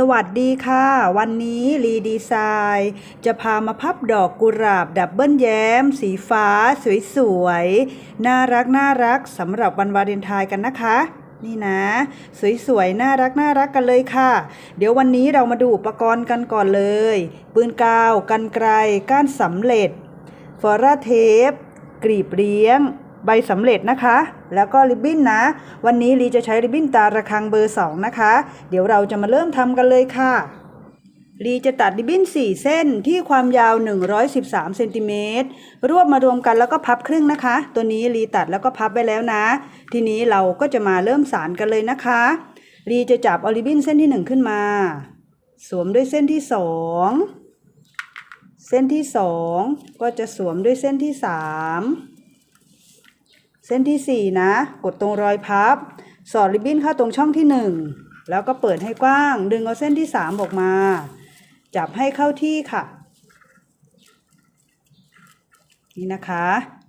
สวัสดีค่ะ วันนี้รีดีไซน์จะพามาพับดอกกุหลาบดับเบิลแย้ม สีฟ้า สวยๆ น่ารักน่ารักสำหรับวันวาเลนไทน์กันนะคะ นี่นะ สวยๆ น่ารักน่ารักกันเลยค่ะ เดี๋ยววันนี้เรามาดูอุปกรณ์กันก่อนเลย ปืนกาว กันไกล ก้านสำเร็จ ฟอร่าเทป กรีบเลี้ยง ใบสำเร็จนะคะ แล้วก็ริบบิ้นนะ วันนี้ลีจะใช้ริบบิ้นตาระคังเบอร์ 2 นะคะ เดี๋ยวเราจะมาเริ่มทำกันเลยค่ะลีจะตัดริบบิ้น 4 เส้นที่ความยาว 113เซนติเมตรรวบมารวมกันแล้วก็พับครึ่งนะคะ ตัวนี้ลีตัดแล้วก็พับไปแล้วนะ ทีนี้เราก็จะมาเริ่มสารกันเลยนะคะลีจะจับเอาริบบิ้นเส้นที่ 1 ขึ้นมา สวมด้วยเส้นที่ 2 เส้นที่ 2 ก็จะสวมด้วยเส้นที่ 3 เส้นที่ 4 นะ กดตรงรอยพับ สอดริบบิ้นเข้าตรงช่องที่ 1 แล้วก็เปิดให้กว้าง ดึงเอาเส้นที่ 3 ออกมา จับให้เข้าที่ค่ะ นี่นะคะ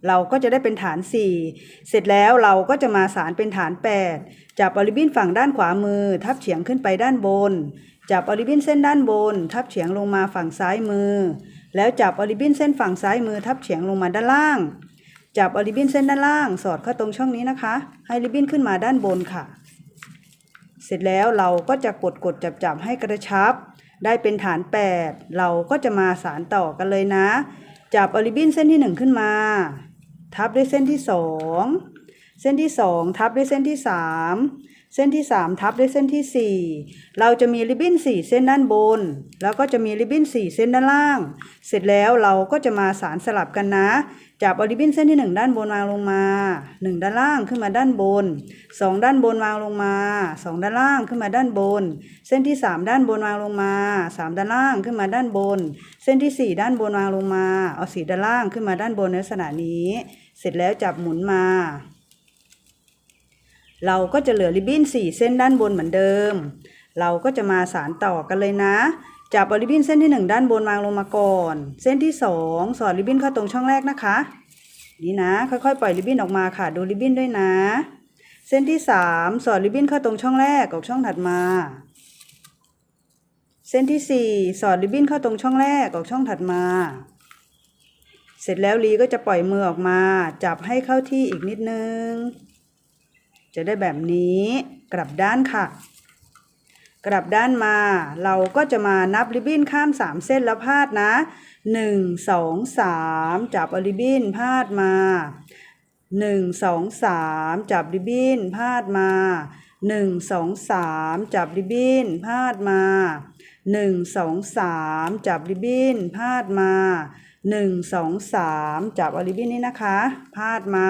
เราก็จะได้เป็นฐาน 4 เสร็จแล้วเราก็จะมาสารเป็นฐาน 8 จับอริบบิ้นฝั่งด้านขวามือ ทับเฉียงขึ้นไปด้านบน จับอริบบิ้นเส้นด้านบน ทับเฉียงลงมาฝั่งซ้ายมือ แล้วจับอริบบิ้นเส้นฝั่งซ้ายมือ ทับเฉียงลงมาด้านล่าง จับเอาริบบิ้นเส้นด้านล่าง สอดเข้าตรงช่องนี้นะคะ ให้ริบบิ้นขึ้นมาด้านบนค่ะ เสร็จแล้วเราก็จะกดกดจับจับให้กระชับ ได้เป็นฐาน 8 เราก็จะมาสารต่อกันเลยนะ จับเอาริบบิ้นเส้นที่ 1 ขึ้นมา ทับด้วยเส้นที่ 2เส้นที่ 2 ทับด้วยเส้นที่ 3 เส้นที่ 3 ทับด้วยเส้นที่ 4 เราจะมีริบบิ้น 4 เส้นด้านบน แล้วก็จะมีริบบิ้น 4 เส้นด้านล่าง เสร็จแล้วเราก็จะมาสารสลับกันนะ จับเอริบินเส้นที่ 1 ด้านบนวางลงมา 1 ด้านล่างขึ้นมาด้านบน 2 ด้านบนวางลงมา 2 ด้านล่างขึ้นมาด้านบน เส้นที่ 3 ด้านบนวางลงมา 3 ด้านล่างขึ้นมาด้านบน เส้นที่ 4 ด้านบนวางลงมา เอาสีด้านล่างขึ้นมาด้านบนในลักษณะนี้ เสร็จแล้วจับหมุนมา เราก็จะเหลือริบบิ้น4 เส้นด้านบนเหมือนเดิม เราก็จะมาสารต่อกันเลยนะ จับเอาริบบิ้นเส้นที่ 1 ด้านบนวางลงมาก่อน เส้นที่ 2 สอดริบบิ้นเข้าตรงช่องแรกนะคะ นี่นะ ค่อยๆ ปล่อยริบบิ้นออกมาค่ะ ดูริบบิ้นด้วยนะ เส้นที่ 3 สอดริบบิ้นเข้าตรงช่องแรกกับช่องถัดมา เส้นที่ 4 สอดริบบิ้นเข้าตรงช่องแรกกับช่องถัดมา เสร็จแล้วลีก็จะปล่อยมือออกมา จับให้เข้าที่อีกนิดนึง จะได้แบบนี้กลับด้านค่ะ กลับด้านมา เราก็จะมานับริบบิ้นข้าม 3 เส้นแล้วพาดนะ 1 2 3 จับเอาริบบิ้นพาดมา 1 2 3 จับริบบิ้นพาดมา 1 2 3 จับริบบิ้นพาดมา 1 2 3 จับริบบิ้นพาดมา1 2 3 จับเอาริบบิ้นนี้นะคะ พาดมา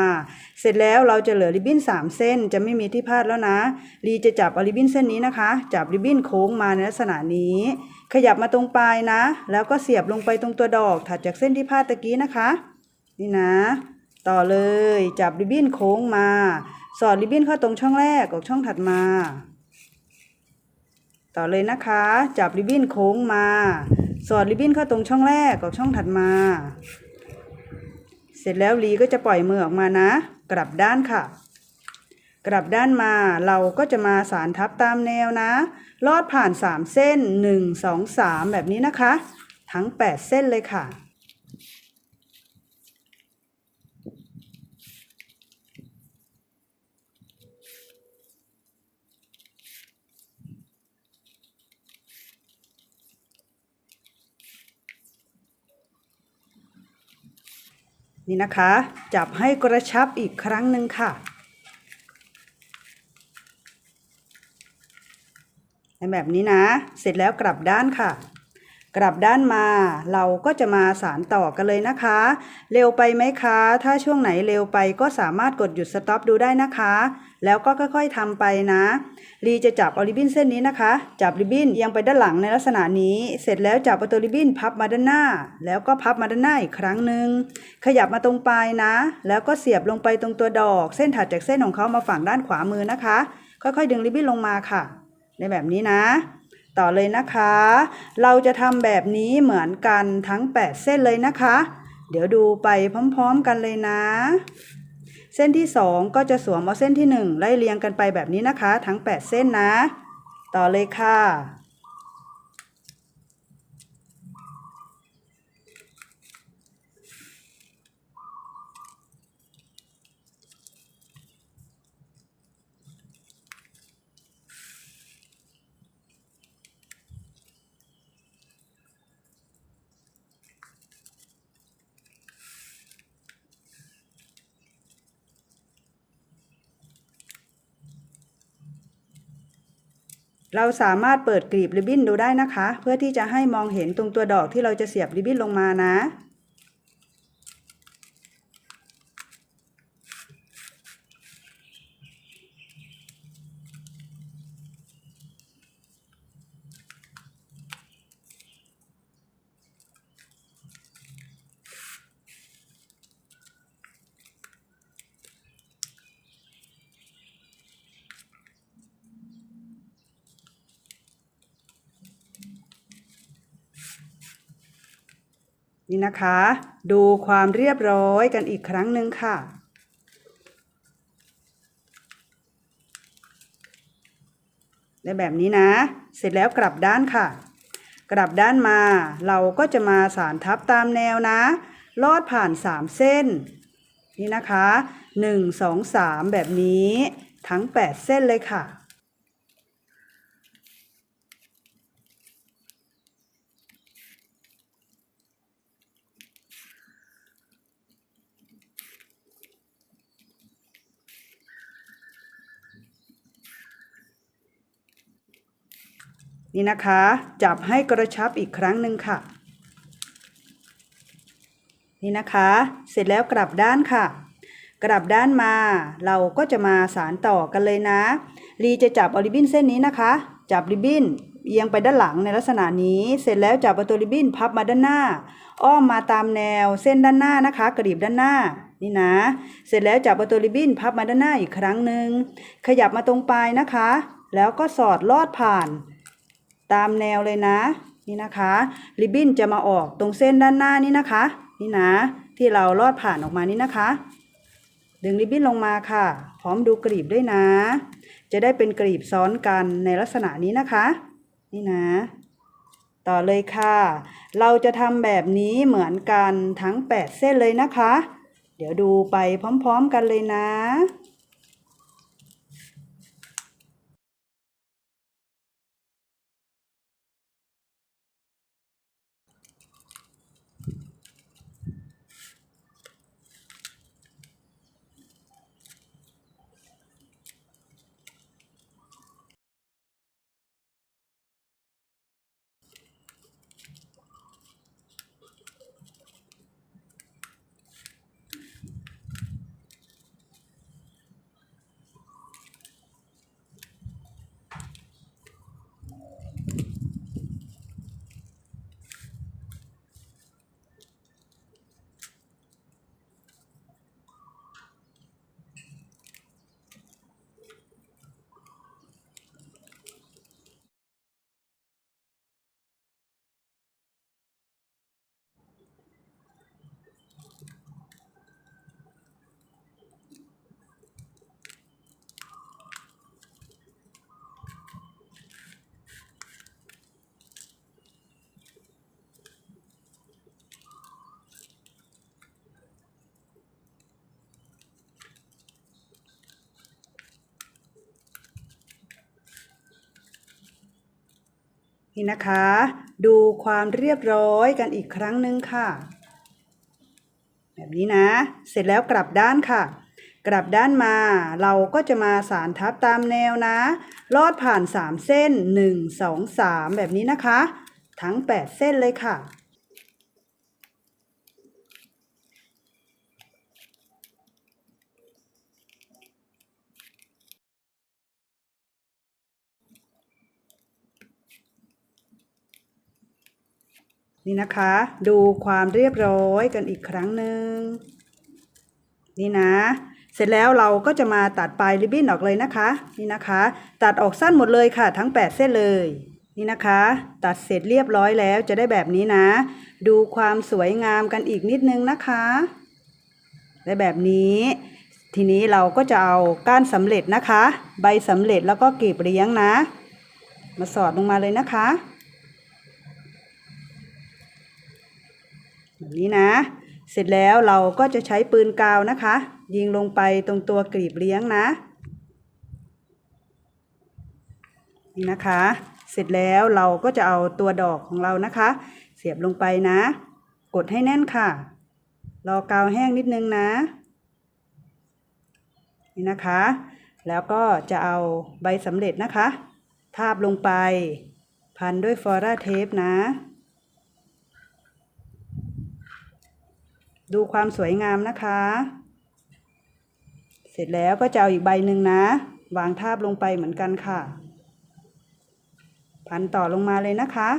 เสร็จแล้วเราจะเหลือริบบิ้น3 เส้นจะไม่มีที่พาดแล้วนะลีจะจับเอาริบบิ้นเส้นนี้นะคะ จับริบบิ้นโค้งมาในลักษณะนี้ ขยับมาตรงปลายนะ แล้วก็เสียบลงไปตรงตัวดอก ถัดจากเส้นที่พาดตะกี้นะคะ นี่นะ ต่อเลยจับริบบิ้นโค้งมา สอดริบบิ้นเข้าตรงช่องแรกกับช่องถัดมา ต่อเลยนะคะ จับริบบิ้นโค้งมา สอดริบบิ้นเข้าตรงช่องแรกกับช่องถัดมา เสร็จแล้วลีก็จะปล่อยมือออกมานะ กลับด้านค่ะ กลับด้านมาเราก็จะมาสารทับตามแนวนะ ลอดผ่าน 3 เส้น 1 2 3 แบบนี้นะคะ ทั้ง 8 เส้นเลยค่ะ นี่นะคะ จับให้กระชับอีกครั้งหนึ่งค่ะในแบบนี้นะ เสร็จแล้วกลับด้านค่ะ กลับด้านมา เราก็จะมาสารต่อกันเลยนะคะ เร็วไปไหมคะ ถ้าช่วงไหนเร็วไปก็สามารถกดหยุดสต็อปดูได้นะคะ แล้วก็ค่อยๆทำไปนะลีจะจับเอาริบบิ้นเส้นนี้นะคะ จับริบบิ้นเอียงไปด้านหลังในลักษณะนี้ เสร็จแล้วจับเอาตัวริบบิ้นพับมาด้านหน้า แล้วก็พับมาด้านหน้าอีกครั้งหนึ่งขยับมาตรงปลายนะ แล้วก็เสียบลงไปตรงตัวดอก เส้นถัดจากเส้นของเขามาฝั่งด้านขวามือนะคะ ค่อยๆ ดึงริบบิ้นลงมาค่ะ ในแบบนี้นะ ต่อเลยนะคะ เราจะทำแบบนี้เหมือนกันทั้ง 8 เส้นเลยนะคะ เดี๋ยวดูไปพร้อมๆกันเลยนะ เส้นที่ 2 ก็จะสวมเอาเส้นที่ 1 ไล่เรียงกันไปแบบนี้นะคะ ทั้ง 8 เส้นนะ ต่อเลยค่ะ เราสามารถเปิดกลีบริบบิ้นดูได้นะคะ เพื่อที่จะให้มองเห็นตรงตัวดอกที่เราจะเสียบริบบิ้นลงมานะ นี่นะคะ ดูความเรียบร้อยกันอีกครั้งหนึ่งค่ะ ได้แบบนี้นะ เสร็จแล้วกลับด้านค่ะ กลับด้านมาเราก็จะมาสานทับตามแนวนะ ลอดผ่าน 3 เส้น นี่นะคะ 1 2 3 แบบนี้ทั้ง 8 เส้นเลยค่ะ นี่นะคะ จับให้กระชับอีกครั้งหนึ่งค่ะ นี่นะคะ เสร็จแล้วกลับด้านค่ะ กลับด้านมาเราก็จะมาสารต่อกันเลยนะลีจะจับเอาริบบิ้นเส้นนี้นะคะ จับริบบิ้นเอียงไปด้านหลังในลักษณะนี้ เสร็จแล้วจับเอาตัวริบบิ้นพับมาด้านหน้า อ้อมมาตามแนวเส้นด้านหน้านะคะ กรีบด้านหน้านี่นะ เสร็จแล้วจับเอาตัวริบบิ้นพับมาด้านหน้าอีกครั้งหนึ่งขยับมาตรงปลายนะคะ แล้วก็สอดลอดผ่าน ตามแนวเลยนะ นี่นะคะริบบิ้นจะมาออกตรงเส้นด้านหน้านี่นะคะ นี่นะ ที่เราลอดผ่านออกมานี่นะคะ ดึงริบบิ้นลงมาค่ะ พร้อมดูกรีบด้วยนะ จะได้เป็นกรีบซ้อนกันในลักษณะนี้นะคะ นี่นะ ต่อเลยค่ะ เราจะทำแบบนี้เหมือนกันทั้ง 8 เส้นเลยนะคะ เดี๋ยวดูไปพร้อม ๆ กันเลยนะ นี่นะคะ ดูความเรียบร้อยกันอีกครั้งหนึ่งค่ะ แบบนี้นะ เสร็จแล้วกลับด้านค่ะ กลับด้านมา เราก็จะมาสารทับตามแนวนะ ลอดผ่าน 3 เส้น 1 2 3 แบบนี้นะคะ ทั้ง 8 เส้นเลยค่ะ นี่นะคะ ดูความเรียบร้อยกันอีกครั้งหนึ่งนี่นะ เสร็จแล้วเราก็จะมาตัดปลายริบบิ้นออกเลยนะคะ นี่นะคะ ตัดออกสั้นหมดเลยค่ะ ทั้ง 8 เส้นเลย นี่นะคะ ตัดเสร็จเรียบร้อยแล้วจะได้แบบนี้นะ ดูความสวยงามกันอีกนิดนึงนะคะได้แบบนี้ ทีนี้เราก็จะเอาก้านสำเร็จนะคะ ใบสำเร็จแล้วก็กลีบเลี้ยงนะ มาสอดลงมาเลยนะคะ แบบนี้นะ เสร็จแล้วเราก็จะใช้ปืนกาวนะคะ ยิงลงไปตรงตัวกลีบเลี้ยงนะ นี่นะคะ เสร็จแล้วเราก็จะเอาตัวดอกของเรานะคะ เสียบลงไปนะ กดให้แน่นค่ะ รอกาวแห้งนิดนึงนะ นี่นะคะ แล้วก็จะเอาใบสำเร็จนะคะ ทาบลงไป พันด้วยฟอร่าเทปนะ ดูความสวยงามนะคะ เสร็จแล้วก็จะเอาอีกใบหนึ่งนะ วางทาบลงไปเหมือนกันค่ะ พันต่อลงมาเลยนะคะ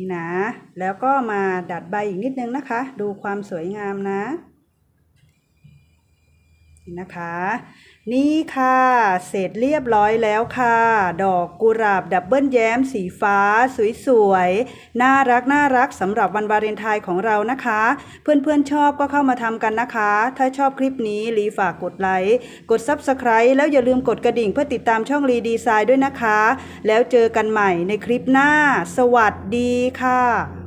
นี่นะ แล้วก็มาดัดใบอีกนิดนึงนะคะ ดูความสวยงามนะนี่นะคะ นี่ค่ะ เสร็จเรียบร้อยแล้วค่ะ ดอกกุหลาบดับเบิลแย้มสีฟ้า สวยๆ น่ารักน่ารักสำหรับวันวาเลนไทน์ของเรานะคะ เพื่อนๆชอบก็เข้ามาทำกันนะคะ ถ้าชอบคลิปนี้ลีฝากกดไลค์ กด Subscribe แล้วอย่าลืมกดกระดิ่งเพื่อติดตามช่องรีดีไซน์ด้วยนะคะ แล้วเจอกันใหม่ในคลิปหน้า สวัสดีค่ะ